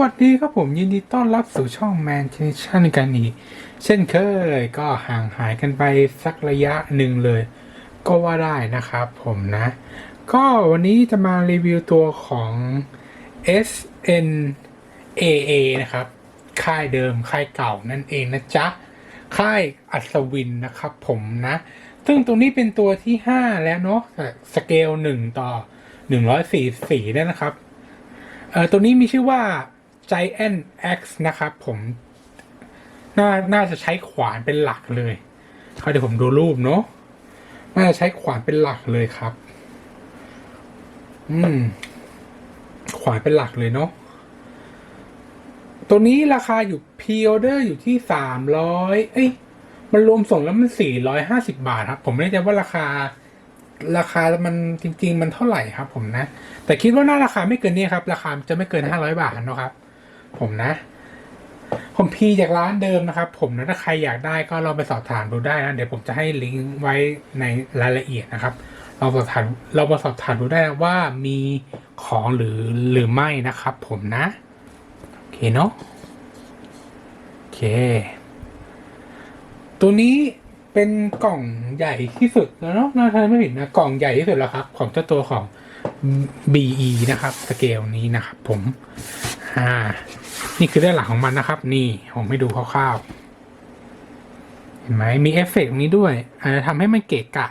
วัสดีครับผมยินดีต้อนรับสู่ช่องแมนเชชั่นกันอีกเช่นเคยก็ห่างหายกันไปสักระยะหนึ่งเลย ก็ว่าได้นะครับผมนะ ก็วันนี้จะมารีวิวตัวของ SNAA นะครับ ค่ายเดิมค่ายเก่านั่นเองนะจ๊ะ ค่ายอัศวินนะครับผมนะ ซึ่งตัวนี้เป็นตัวที่ 5 แล้วเนาะสเกล 1 ต่อ 144เนี่ยนะครับเอ่อตัวนี้มีชื่อว่า Giant X นะครับผม น่าน่าจะใช้ขวานเป็นหลักเลยเขาเดี๋ยวผมดูรูปเนาะน่าจะใช้ขวานเป็นหลักเลยครับ อืม ขวานเป็นหลักเลยเนาะตัวนี้ราคาอยู่พีออเดอร์อยู่ที่สามร้อยเอ้ยมันรวมส่งแล้วมันสี่ร้อยห้าสิบาทครับ ผมไม่แน่ใจว่าราคา ราคามันจริง ๆ มันเท่าไหร่ครับ ผมนะ แต่คิดว่าน่าราคาไม่เกินนี้ครับ ราคาจะไม่เกินห้าร้อยบาทนะครับ ผมนะ ผมพีจากร้านเดิมนะครับ ผมนะถ้าใครอยากได้ก็ลองไปสอบถามดูได้นะเดี๋ยวผมจะให้ลิงก์ไว้ในรายละเอียดนะครับเราสอบถามเรามาสอบถามดูได้นะว่ามีของหรือหรือไม่นะครับ ผมนะโอเคเนาะโอเค ตัวนี้เป็นกล่องใหญ่ที่สุดแล้วเนาะน่าจะไม่ผิดนะกล่องใหญ่ที่สุดแล้วครับ ของเจ้าตัวของ BE นะครับ สเกลนี้นะครับ ผม อ่า นี่คือด้านหลังของมันนะครับ นี่ผมให้ดูคร่าวๆเห็นไหมมีเอฟเฟกต์ตรงนี้ด้วยอาจจะทำให้มันเกะกะ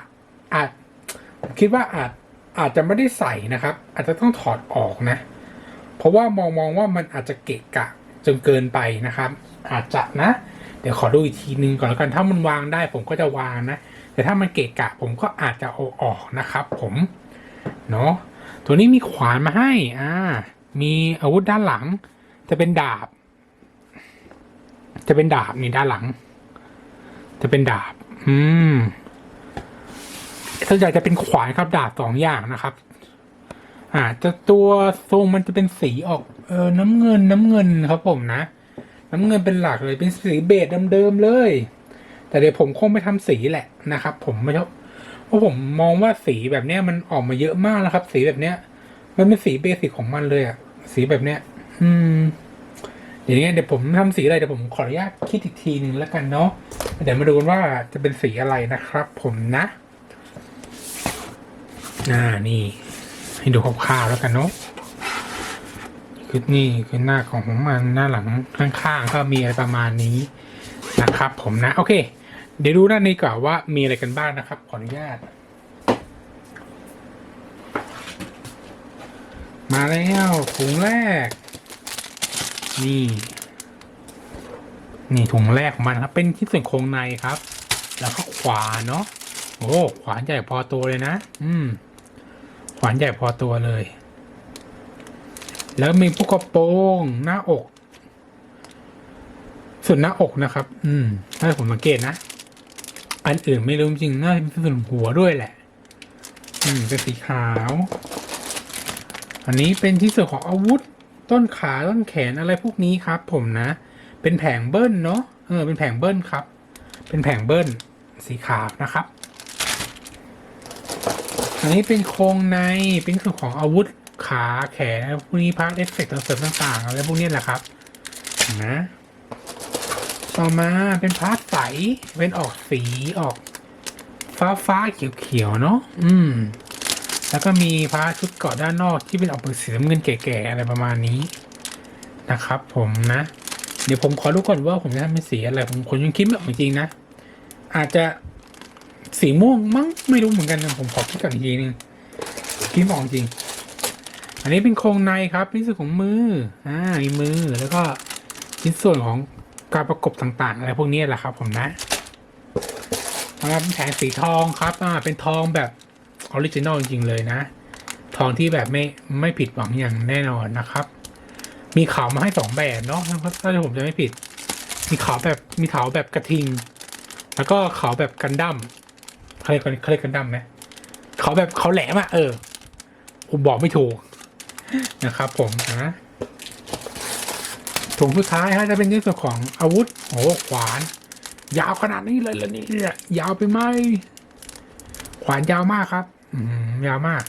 อาจคิดว่าอาจอาจจะไม่ได้ใส่นะครับ อาจจะต้องถอดออกนะ เพราะว่ามองมองว่ามันอาจจะเกะกะจนเกินไปนะครับ อาจจะนะ เดี๋ยวขอดูอีกทีนึงก่อนแล้วกันถ้ามันวางได้ ผมก็จะวางนะ แต่ถ้ามันเกะกะ ผมก็อาจจะเอาออกนะครับ ผมเนาะตัวนี้มีขวานมาให้อ่ามีอาวุธด้านหลัง จะเป็นดาบ จะเป็นดาบนี่ด้านหลัง จะเป็นดาบ อืมส่วนใหญ่จะเป็นขวานครับดาบสองอย่างนะครับ อ่า จะตัวทรงมันจะเป็นสีออก เออน้ำเงินน้ำเงินครับผมนะน้ำเงินเป็นหลักเลยเป็นสีเบจเดิมๆเลย แต่เดี๋ยวผมคงไม่ทำสีแหละนะครับ ผมไม่ชอบเพราะผมมองว่าสีแบบเนี้ยมันออกมาเยอะมากนะครับ สีแบบเนี้ย มันเป็นสีเบสิกของมันเลยอะสีแบบเนี้ย อืมอย่างเงี้ยเดี๋ยวผมทำสีอะไรเดี๋ยวผมขออนุญาตคิดอีกทีหนึ่งแล้วกันเนาะเดี๋ยวมาดูกันว่าจะเป็นสีอะไรนะครับ ผมนะอ่านี่ ให้ดูคร่าวๆแล้วกันเนาะคือนี่คือหน้าของมันหน้าหลังข้างๆก็มีอะไรประมาณนี้นะครับ ผมนะโอเค เดี๋ยวดูด้านนี้ก่อนว่ามีอะไรกันบ้างนะครับ ขออนุญาต มาแล้วถุงแรก นี่ นี่ถุงแรกของมันครับ เป็นที่ส่วนโครงในครับ แล้วก็ขวานเนาะโอ้ขวานใหญ่พอตัวเลยนะ อืม ขวานใหญ่พอตัวเลย แล้วมีพวกกระโปรงหน้าอก ส่วนหน้าอกนะครับ อืม ถ้าผมสังเกตนะ อันอื่นไม่รู้จริงน่าจะเป็นส่วนหัวด้วยแหละ อืม เป็นสีขาว อันนี้เป็นที่ส่วนของอาวุธ ต้นขาต้นแขนอะไรพวกนี้ครับ ผมนะ เป็นแผงเบิ้ลเนาะเออเป็นแผงเบิ้ลครับ เป็นแผงเบิ้ลสีขาวนะครับ อันนี้เป็นโครงในเป็นส่วนของอาวุธขาแขนพวกนี้พาร์ทเอฟเฟกต์เสริมต่างๆอะไรพวกนี้แหละครับนะต่อมาเป็นพาร์ทใสเป็นออกสีออก ฟ้าฟ้าๆเขียวๆเนาะอืม แล้วก็มีพระชุดเกาะด้านนอกที่เป็นออกเป็นสีน้ำเงินแก่ๆอะไรประมาณนี้นะครับ ผมนะ เดี๋ยวผมขอดูก่อนว่าผมจะทำเป็นสีอะไรผมคนยังคิดไม่ออกจริงๆนะ อาจจะสีม่วงมั้งไม่รู้เหมือนกันนะผมขอคิดก่อนอีกทีนึงคิดไม่ออกจริง อันนี้เป็นโครงในครับชิ้นส่วนของมืออ่ามีมือแล้วก็ชิ้นส่วนของการประกบต่างๆ อะไรพวกนี้แหละครับ ผมนะมาเป็นแผงสีทองครับอ่าเป็นทองแบบ ออริจินอลจริง ๆ เลยนะ ทองที่แบบไม่ไม่ผิดหวังอย่างแน่นอนนะครับ มีขาวมาให้สองแบบเนาะถ้าผมจะไม่ผิด มีขาวแบบมีขาวแบบกระทิง แล้วก็ขาวแบบกันดั้มเคยเคยกันดั้มไหมขาวแบบเขาแหลมอะเออผมบอกไม่ถูกนะครับ ผมนะถุงสุดท้ายฮะจะเป็นในส่วนของอาวุธโอ้ขวาน ยาวขนาดนี้เลยเหรอเนี่ยาวไปไหมขวานยาวมากครับ ยาวมาก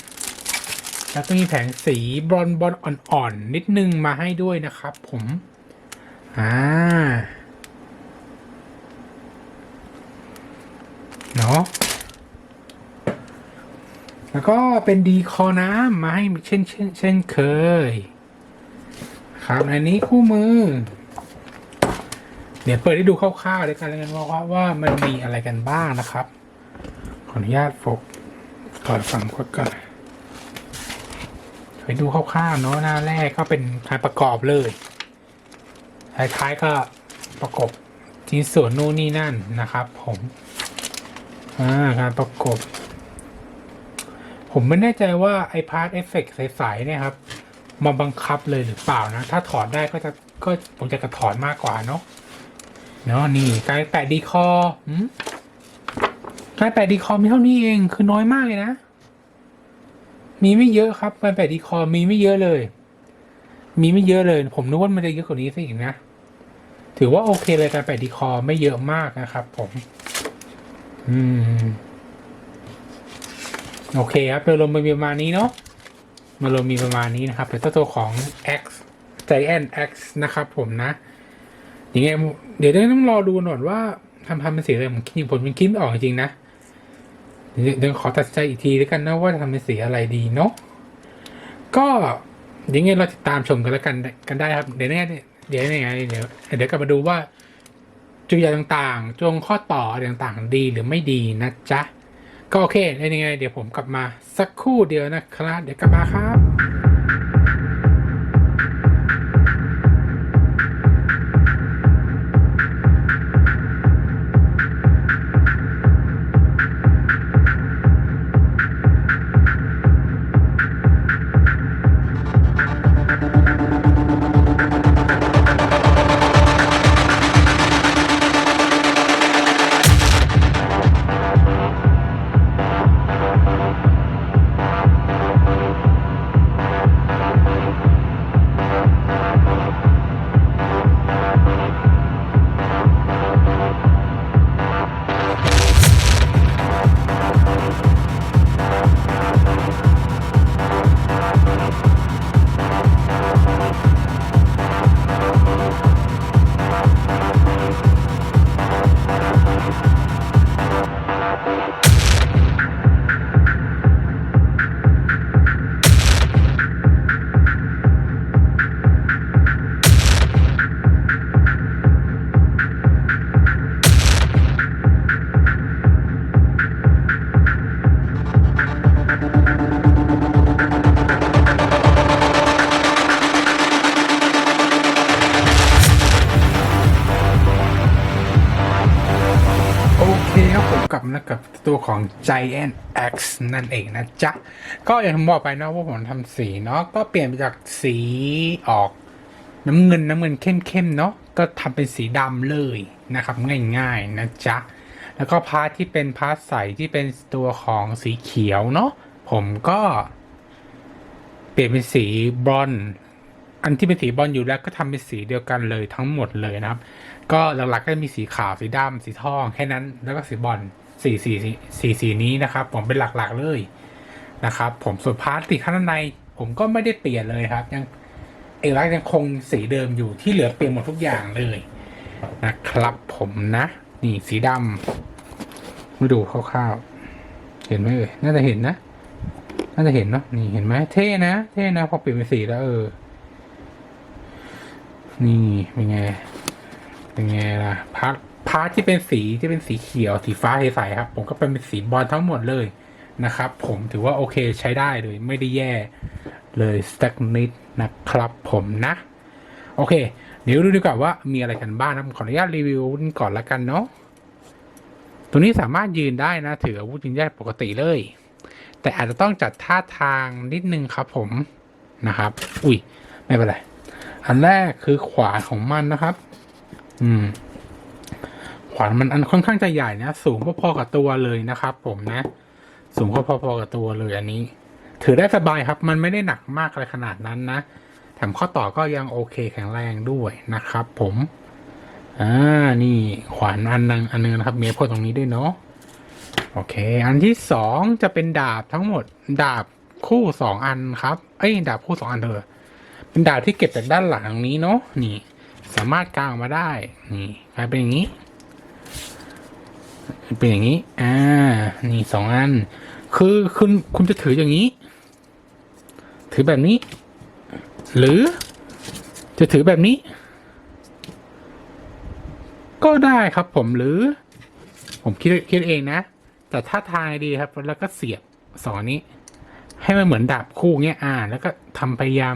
แล้วก็มีแผงสีบรอนบอลอ่อนๆนิดนึงมาให้ด้วยนะครับผม อ่า เนาะแล้วก็เป็นดีคอน้ำมาให้เช่นเช่นเช่นเคย ครับอันนี้คู่มือ เดี๋ยวเปิดให้ดูคร่าวๆเลยกันแล้วกันว่าว่ามันมีอะไรกันบ้างนะครับ ขออนุญาตโฟก ถอดฝั่งก่อนก่อนไปดูคร่าวๆเนาะหน้าแรกก็เป็นการประกอบเลยท้ายๆก็ประกบชิ้นส่วนนู่นนี่นั่นนะครับ ผมอ่าการประกบ ผมไม่แน่ใจว่าไอพาร์ตเอฟเฟกใสๆเนี่ยครับมาบังคับเลยหรือเปล่านะ ถ้าถอดได้ก็จะก็ผมจะกระถอนมากกว่าเนาะเนาะนี่การแปะดีคอหืม การแปะดีคอมีเท่านี้เองคือน้อยมากเลยนะ มีไม่เยอะครับการแปะดีคอมีไม่เยอะเลย มีไม่เยอะเลย ผมนึกว่ามันจะเยอะกว่านี้ซะอีกนะ ถือว่าโอเคเลยการแปะดีคอไม่เยอะมากนะครับ ผม อืม โอเคครับโดยรวมมีประมาณนี้เนาะมารวมมีประมาณนี้นะครับเป็นตัวของ X Giant X นะครับ ผมนะยังไงเดี๋ยวต้องรอดูหน่อยว่าทำทำเป็นสีอะไรผมคิดผมยังคิดไม่ออกจริงนะ เดี๋ยวขอตัดใจอีกทีแล้วกันนะว่าจะทำเป็นสีอะไรดีเนาะก็ยังไงเราติดตามชมกันแล้วกันกันได้ครับ เดี๋ยวแน่เดี๋ยวยังไงเดี๋ยวเดี๋ยวกลับมาดูว่า จุดใหญ่ต่างๆ จงข้อต่ออะไรต่างๆ ดีหรือไม่ดีนะจ๊ะ ก็โอเคได้ยังไง เดี๋ยวผมกลับมาสักครู่เดียวนะครับ เดี๋ยวกลับมาครับ กลับมากับตัวของ Giant X นั่นเองนะจ๊ะ ก็อย่างที่ผมบอกไปนะว่าผมทำสีเนาะก็เปลี่ยนไปจากสีออกน้ำเงินน้ำเงินเข้มๆเนาะก็ทำเป็นสีดำเลยนะครับ ง่ายๆนะจ๊ะ แล้วก็พาร์ทที่เป็นพาร์ทใสที่เป็นตัวของสีเขียวเนาะผมก็เปลี่ยนเป็นสีบรอนซ์อันที่เป็นสีบรอนซ์อยู่แล้วก็ทำเป็นสีเดียวกันเลยทั้งหมดเลยนะครับ ก็หลักๆก็จะมีสีขาว สีดำสีทองแค่นั้น แล้วก็สีบอล สีสีสีสีสีนี้นะครับ ผมเป็นหลักๆเลยนะครับ ผมส่วนพาร์ทสีข้างใน ผมก็ไม่ได้เปลี่ยนเลยครับ ยังเอกลักษณ์ยังคงสีเดิมอยู่ที่เหลือเปลี่ยนหมดทุกอย่างเลยนะครับผมนะ นี่สีดำมาดูคร่าวๆเห็นไหมเอ่ยน่าจะเห็นนะน่าจะเห็นเนาะนี่เห็นไหมเท่นะ เท่นะพอเปลี่ยนเป็นสีแล้วเออ นี่เป็นไงเป็นไงล่ะพาร์ท พาร์ทที่เป็นสีที่เป็นสีเขียวสีฟ้าใสๆครับ ผมก็เป็นสีบอลทั้งหมดเลยนะครับ ผมถือว่าโอเคใช้ได้เลยไม่ได้แย่เลยสแต็กนิดนะครับผมนะ โอเค เดี๋ยวดูดีกว่าว่ามีอะไรกันบ้างนะผมขออนุญาตรีวิวก่อนละกันเนาะตัวนี้สามารถยืนได้นะ ถืออาวุธยืนได้ปกติเลย แต่อาจจะต้องจัดท่าทางนิดนึงครับผมนะครับ อุ้ยไม่เป็นไร อันแรกคือขวาของมันนะครับ อืม ขวานมันอันค่อนข้างจะใหญ่นะ สูงพอๆกับตัวเลยนะครับผมนะ สูงพอๆกับตัวเลยอันนี้ ถือได้สบายครับ มันไม่ได้หนักมากอะไรขนาดนั้นนะแถมข้อต่อก็ยังโอเคแข็งแรงด้วยนะครับ ผมอ่านี่ขวานอันนึงอันนึงนะครับมีพ่นตรงนี้ด้วยเนาะโอเค อันที่สองจะเป็นดาบทั้งหมด ดาบคู่สองอันครับ เอ้ยดาบคู่สองอันเธอเป็นดาบที่เก็บจากด้านหลังนี้เนาะนี่ สามารถกางมาได้ นี่กลายเป็นอย่างนี้ เป็นอย่างนี้ อ่า นี่สองอัน คือคุณคุณจะถืออย่างนี้ ถือแบบนี้ หรือจะถือแบบนี้ ก็ได้ครับผมหรือ ผมคิดคิดเองนะ แต่ถ้าทางดีครับ แล้วก็เสียบสองนี้ ให้มันเหมือนดาบคู่เงี้ย อ่า แล้วก็ทำพยายาม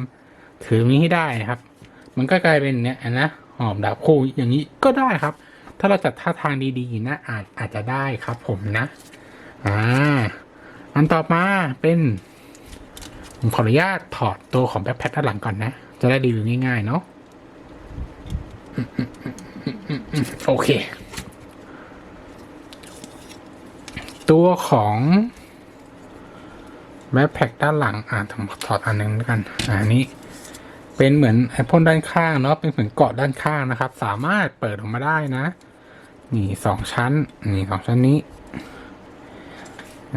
ถือนี้ให้ได้นะครับ มันก็กลายเป็นเนี้ยนะหอมดาบคู่อย่างนี้ก็ได้ครับ ถ้าเราจัดท่าทางดีๆนะอาจอาจจะได้ครับผมนะ อ่า อันต่อมาเป็นผมขออนุญาตถอดตัวของแบ็คแพคด้านหลังก่อนนะ จะได้รีวิวง่ายๆเนาะโอเค ตัวของแบ็คแพคด้านหลัง อ่าผมถอดอันนึงแล้วกัน อ่าอันนี้ เป็นเหมือนไอพ่นด้านข้างเนาะเป็นเหมือนเกาะด้านข้างนะครับ สามารถเปิดออกมาได้นะ นี่สองชั้น นี่สองชั้นนี้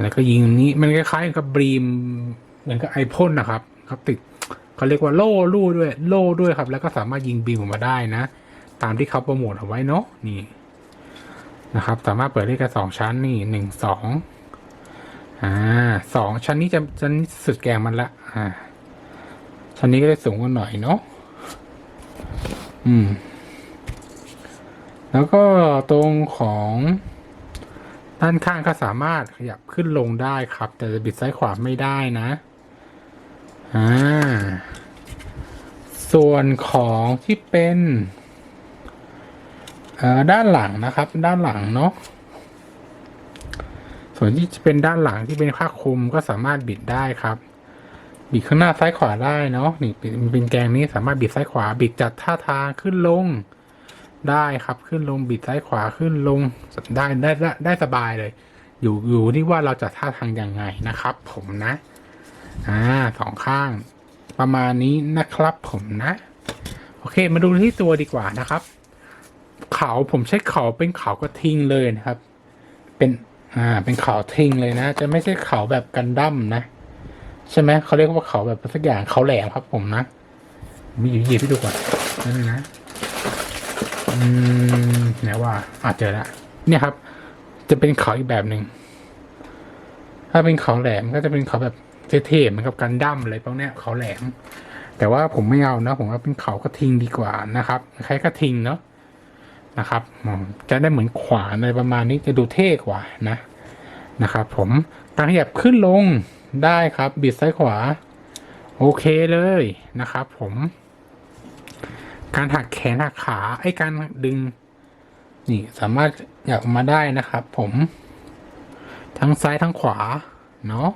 แล้วก็ยิงนี้มันคล้ายๆกับบรีมเหมือนกับไอพ่นนะครับ ครับติดเขาเรียกว่าโล่ลู่ด้วย โล่ด้วยครับ แล้วก็สามารถยิงบีมออกมาได้นะ ตามที่เขาโปรโมทเอาไว้เนาะนี่นะครับ สามารถเปิดได้แค่สองชั้นนี่หนึ่งสองอ่าสองชั้นนี้จะจะสุดแกงมันละอ่า ชั้นนี้ก็ได้สูงกว่าหน่อยเนาะอืม แล้วก็ตรงของด้านข้างก็สามารถขยับขึ้นลงได้ครับ แต่จะบิดซ้ายขวาไม่ได้นะ อ่า ส่วนของที่เป็นอ่อด้านหลังนะครับ ด้านหลังเนาะส่วนที่จะเป็นด้านหลังที่เป็นผ้าคลุมก็สามารถบิดได้ครับ บิดข้างหน้าซ้ายขวาได้เนาะนี่เป็นแกงนี้สามารถบิดซ้ายขวา บิดจัดท่าทางขึ้นลง ได้ครับขึ้นลงบิดซ้ายขวาขึ้นลงได้ได้ได้ได้สบายเลย อยู่อยู่ที่ว่าเราจะท่าทางยังไงนะครับ ผมนะอ่าสองข้าง ประมาณนี้นะครับ ผมนะ โอเค มาดูที่ตัวดีกว่านะครับ เขาผมใช้เขาเป็นเขากระทิงเลยนะครับ เป็นอ่าเป็นเขาทิงเลยนะ จะไม่ใช่เขาแบบกันดั้มนะ ใช่ไหมเขาเรียกว่าเขาแบบสักอย่างเขาแหลมครับ ผมนะมีอยู่ยิบให้ดูก่อนนั่นนะอืมไหนว่าอาจเจอละเนี่ยครับ จะเป็นเขาอีกแบบหนึ่งถ้าเป็นเขาแหลมก็จะเป็นเขาแบบเท่ๆเหมือนกับกันดั้มอะไรพวกเนี้ยเขาแหลม แต่ว่าผมไม่เอานะผมว่าเป็นเขากระทิงดีกว่านะครับคล้ายกระทิงเนาะนะครับจะได้เหมือนขวานอะไรประมาณนี้จะดูเท่กว่านะนะครับ ผมการขยับขึ้นลง ได้ครับบิดซ้ายขวา โอเคเลยนะครับ ผม การหักแขนหักขาไอ้การดึง นี่สามารถอยากมาได้นะครับ ผม ทั้งซ้ายทั้งขวา เนาะ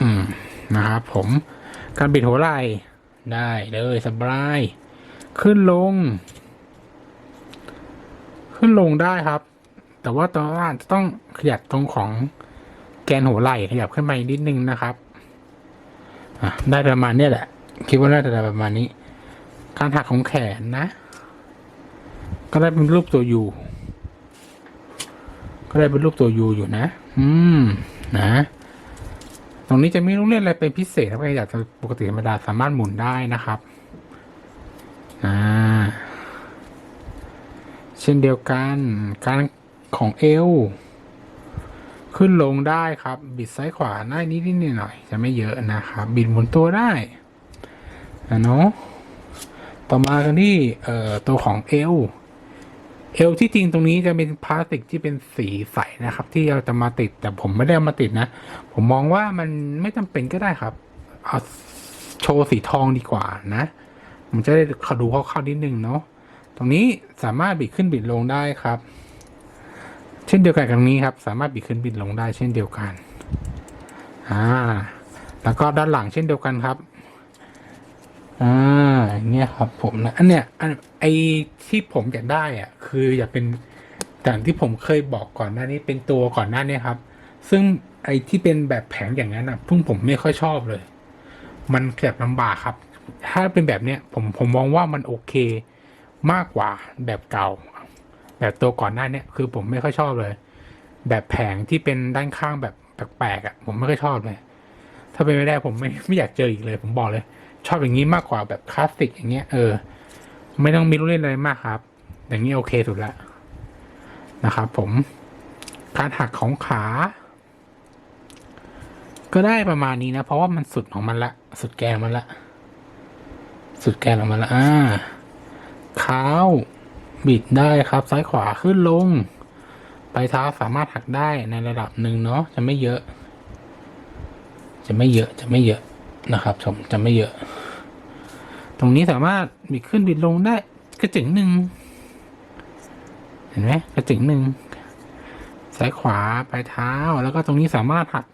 อืมนะครับผม การบิดหัวไหล่ได้เลยสบาย ขึ้นลง ขึ้นลงได้ครับ แต่ว่าตอนล่างจะต้องขยับตรงของ แกนหัวไหล่ขยับขึ้นไปนิดนึงนะครับได้ประมาณนี้แหละ คิดว่าน่าจะได้ประมาณนี้ การหักของแขนนะ ก็ได้เป็นรูปตัวยูก็ได้เป็นรูปตัวยูอยู่นะ อืม นะ ตรงนี้จะไม่ต้องเล่นอะไรเป็นพิเศษถ้าใครอยากจะปกติธรรมดาสามารถหมุนได้นะครับ อ่า เช่นเดียวกัน การของเอว ขึ้นลงได้ครับ บิดซ้ายขวาได้นิดนิดหน่อยจะไม่เยอะนะครับ บิดหมุนตัวได้นะเนาะต่อมากันที่เอ่อตัวของเอวเอวที่จริงตรงนี้จะเป็นพลาสติกที่เป็นสีใสนะครับ ที่เราจะมาติดแต่ผมไม่ได้เอามาติดนะ ผมมองว่ามันไม่จำเป็นก็ได้ครับเอาโชว์สีทองดีกว่านะมันจะได้ขดูคร่าๆนิดนึงเนาะตรงนี้สามารถบิดขึ้นบิดลงได้ครับ เช่นเดียวกันกับตรงนี้ครับ สามารถบิดขึ้นบิดลงได้เช่นเดียวกันอ่าแล้วก็ด้านหลังเช่นเดียวกันครับอ่าเงี้ยครับผมนะอันเนี้ยอันไอที่ผมอยากได้อะคืออยากเป็นอย่างที่ผมเคยบอกก่อนหน้านี้เป็นตัวก่อนหน้านี้ครับ ซึ่งไอที่เป็นแบบแผงอย่างนั้นอะพุ่งผมไม่ค่อยชอบเลย มันแคบลำบากครับ ถ้าเป็นแบบเนี้ยผมผมมองว่ามันโอเคมากกว่าแบบเก่า แบบตัวก่อนหน้าเนี้ยคือผมไม่ค่อยชอบเลย แบบแผงที่เป็นด้านข้างแบบแปลกๆอะผมไม่ค่อยชอบเลย ถ้าเป็นไม่ได้ผมไม่ไม่อยากเจออีกเลย ผมบอกเลย ชอบอย่างนี้มากกว่าแบบคลาสสิกอย่างเงี้ยเออ ไม่ต้องมีลูกเล่นอะไรมากครับ อย่างนี้โอเคสุดละนะครับผมการหักของขา ก็ได้ประมาณนี้นะ เพราะว่ามันสุดของมันละ สุดแกนมันละ สุดแกนของมันละอ่าเท้า บิดได้ครับซ้ายขวาขึ้นลงปลายเท้าสามารถหักได้ในระดับหนึ่งเนาะจะไม่เยอะ จะไม่เยอะจะไม่เยอะนะครับชมจะไม่เยอะ ตรงนี้สามารถบิดขึ้นบิดลงได้กระจึงหนึ่งเห็นไหมกระจึงหนึ่งซ้ายขวาปลายเท้าแล้วก็ตรงนี้สามารถหัก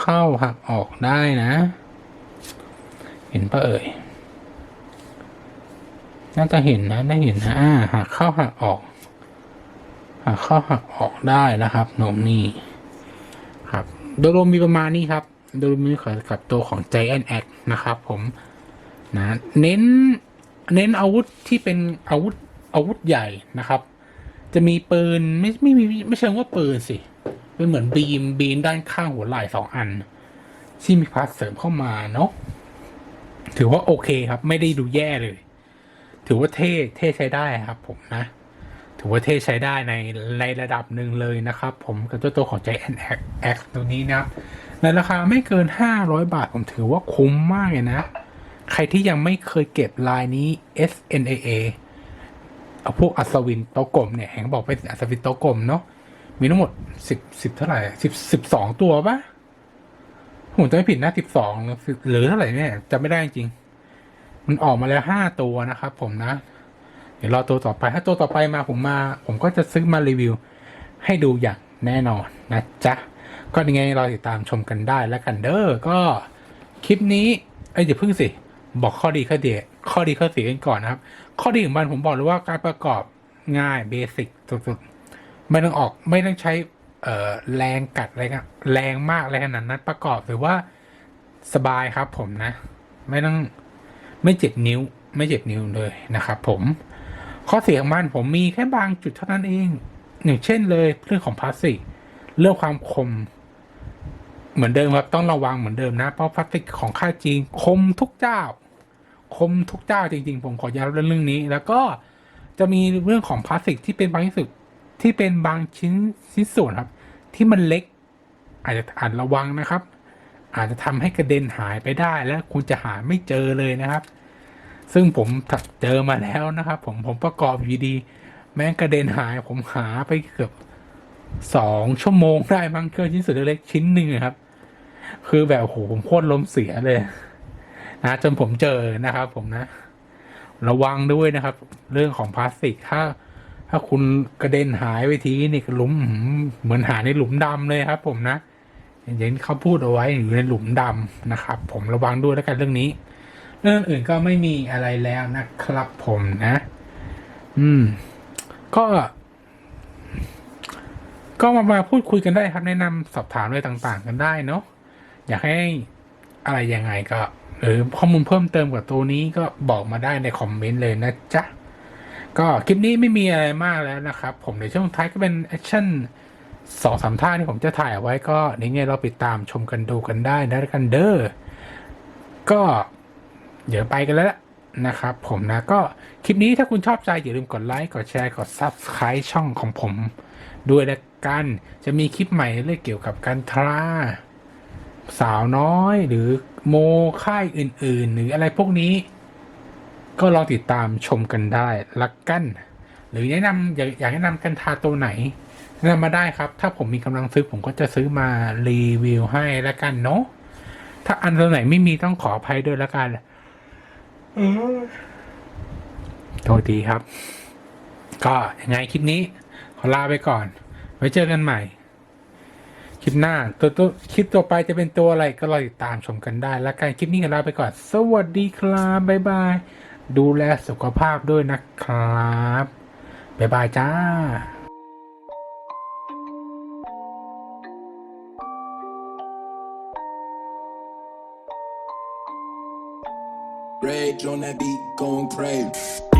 เข้าหักออกได้นะ เห็นปะเอ่ย น่าจะเห็นนะได้เห็นนะอ่าหักเข้าหักออกหักเข้าหักออกได้นะครับโนมนี่ครับโดยรวมมีประมาณนี้ครับโดยรวมมีขกับตัวของ Giant X นะครับ ผมนะเน้นเน้นอาวุธที่เป็นอาวุธอาวุธใหญ่นะครับ จะมีปืนไม่ไม่มีไม่ใช่ว่าปืนสิเป็นเหมือนบีมบีมด้านข้างหัวไหล่สองอัน ที่มีพาร์ทเสริมเข้ามาเนาะถือว่าโอเคครับ ไม่ได้ดูแย่เลย ถือว่าเท่เท่ใช้ได้ครับผมนะถือว่าเท่ใช้ได้ในในระดับหนึ่งเลยนะครับ ผมกับเจ้าตัวของ Giant X X ตัวนี้นะในราคาไม่เกิน 500 บาท ผมถือว่าคุ้มมากเลยนะ ใครที่ยังไม่เคยเก็บลายนี้ SNAA เอาพวกอัศวินโตะกลมเนี่ยแหงบอกเป็นอัศวินโตะกลมเนาะมีทั้งหมดสิบสิบเท่าไหร่สิบสองตัวปะผมจะไม่ผิดนะสิบสองหรือเท่าไหร่เนี่ยจะไม่ได้จริง มันออกมาแล้วห้าตัวนะครับผมนะ เดี๋ยวรอตัวต่อไปถ้าตัวต่อไปมาผมมา ผมก็จะซื้อมารีวิว ให้ดูอย่างแน่นอนนะจ๊ะก็ยังไงเรอติดตามชมกันได้แล้วกันเด้อก็คลิปนี้ไอ้เดี๋ยวพึ่งสิ บอกข้อดีข้อเดียข้อดีข้อเสียกันก่อนนะครับ ข้อดีของมันผมบอกเลยว่าการประกอบง่ายเบสิกสุดๆไม่ต้องออกไม่ต้องใช้แรงกัดอะไรกันแรงมากอะไรขนาดนั้นประกอบถือว่าสบายครับผมนะ ไม่ต้อง ไม่เจ็บนิ้ว ไม่เจ็บนิ้วเลยนะครับผมข้อเสียของมันผมมีแค่บางจุดเท่านั้นเองอย่างเช่นเลยเรื่องของพลาสติกเรื่องความคม เหมือนเดิมครับต้องระวังเหมือนเดิมนะเพราะพลาสติกของค่ายจีนคมทุกเจ้า คมทุกเจ้าจริง ๆ ผมขอย้ำเรื่องนี้ แล้วก็จะมีเรื่องของพลาสติกที่เป็นบางที่สุดที่เป็นบางชิ้นชิ้นส่วนครับ ที่มันเล็กอาจจะอ่าจระวังนะครับ อาจจะทำให้กระเด็นหายไปได้แล้วคุณจะหาไม่เจอเลยนะครับ ซึ่งผมเจอมาแล้วนะครับ ผมผมประกอบอยู่ดี แม้กระเด็นหายผมหาไปเกือบสองชั่วโมงได้มั้งเครื่องชิ้นส่วนเล็กชิ้นหนึ่งครับ คือแบบโหผมโคตรล้มเสียเลยนะจนผมเจอนะครับ ผมนะ ระวังด้วยนะครับ เรื่องของพลาสติกถ้า ถ้าคุณกระเด็นหายไปทีนี่หลุมหืมเหมือนหาในหลุมดำเลยครับ ผมนะ อย่างที่เขาพูดเอาไว้อยู่ในหลุมดำนะครับ ผมระวังด้วยแล้วกันเรื่องนี้ เรื่องอื่นก็ไม่มีอะไรแล้วนะครับผมนะ อืม ก็ ก็มามาพูดคุยกันได้ครับ แนะนำสอบถามอะไรต่าง ๆ กันได้เนาะอยากให้อะไรยังไงก็หรือข้อมูลเพิ่มเติมกับตัวนี้ก็บอกมาได้ในคอมเมนต์เลยนะจ๊ะ ก็คลิปนี้ไม่มีอะไรมากแล้วนะครับ ผมในช่วงท้ายก็เป็นแอคชั่น สองสามท่าที่ผมจะถ่ายเอาไว้ก็ในไงเราไปตามชมกันดูกันได้นะกันเด้อก็เดี๋ยวไปกันแล้วนะครับผมนะก็คลิปนี้ถ้าคุณชอบใจอย่าลืมกดไลค์กดแชร์กด Subscribe ช่องของผมด้วยละกันจะมีคลิปใหม่เรื่องเกี่ยวกับการทราสาวน้อยหรือโมค่ายอื่น ๆ หรืออะไรพวกนี้ ก็ลองติดตามชมกันได้ละกัน หรือแนะนำอยากอยากแนะนำกันทาตัวไหน นะนำมาได้ครับ ถ้าผมมีกำลังซื้อผมก็จะซื้อมารีวิวให้ละกันเนาะถ้าอันตัวไหนไม่มีต้องขออภัยด้วยละกันโทษทีครับ ก็ยังไงคลิปนี้ ขอลาไปก่อน ไว้เจอกันใหม่ คลิปหน้า ตัวตัวคลิปต่อไปจะเป็นตัวอะไรก็รอติดตามชมกันได้ แล้วกันคลิปนี้กันลาไปก่อน สวัสดีครับบ๊ายบาย ดูแลสุขภาพด้วยนะครับบ๊ายบายจ้า on that beat, going crazy.